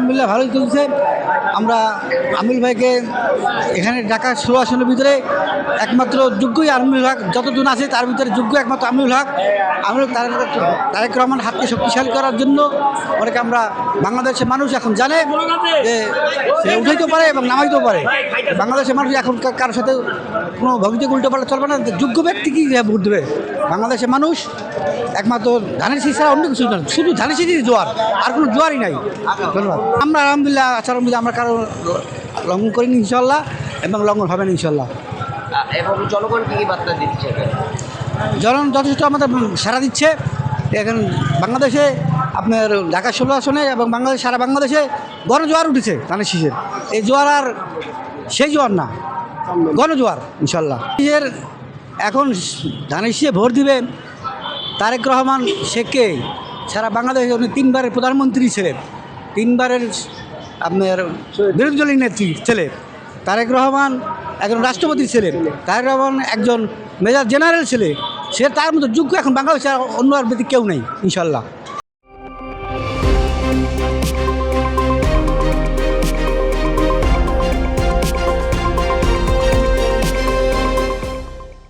আলহামদুলিল্লাহ, ভালোই চলছে। আমরা আমিল ভাইকে এখানে ঢাকা ষোলো আসনের ভিতরে একমাত্র যোগ্যই আমিনুল হক, যতজন আছে তার ভিতরে যোগ্য একমাত্র আমিনুল হক। আমিনুল তারেক রহমান হাতকে শক্তিশালী করার জন্য অনেকে আমরা বাংলাদেশের মানুষ এখন জানে যে সে উঠাইতেও পারে এবং নামাইতেও পারে। বাংলাদেশের মানুষ এখন কারোর সাথে কোনো ভক্তিকে উল্টো পাল্টা চলবে না। যোগ্য ব্যক্তি কি ভোট দেবে? বাংলাদেশের মানুষ একমাত্র ধানের শীষ ছাড়া অন্য কিছু শুধু ধানের শীষই জোয়ার আর কোনো জোয়ারই নাই। ধন্যবাদ। আমরা আলহামদুলিল্লাহ আচ্ছা আলহামদুলিল্লাহ আমরা কারও লঙ্ঘন করিনি ইনশাল্লাহ এবং লঙ্ঘন হবে না ইনশাল্লাহ এবং জনগণ কি কি বার্তা দিচ্ছে জন যথেষ্ট আমাদের সারা দিচ্ছে। এখন বাংলাদেশে আপনার ঢাকা ষোলো আসনে এবং বাংলাদেশ সারা বাংলাদেশে গণ জোয়ার উঠেছে ধানের শীষের এই জোয়ার আর সেই জোয়ার না গণজোয়ার ইনশাল্লাহ শীষের এখন ধানের শীষে ভোট দিবে তারেক রহমান শেখকে সারা বাংলাদেশে উনি তিনবারের প্রধানমন্ত্রী ছেলে তিনবারের আপনার বিরোধী দলীয় নেত্রী ছেলে তারেক রহমান একজন রাষ্ট্রপতি ছেলে তারেক রহমান একজন মেজর জেনারেল ছেলে সে তার মতো যোগ্য এখন বাংলাদেশে অন্য আর ব্যক্তি কেউ নেই, ইনশাল্লাহ।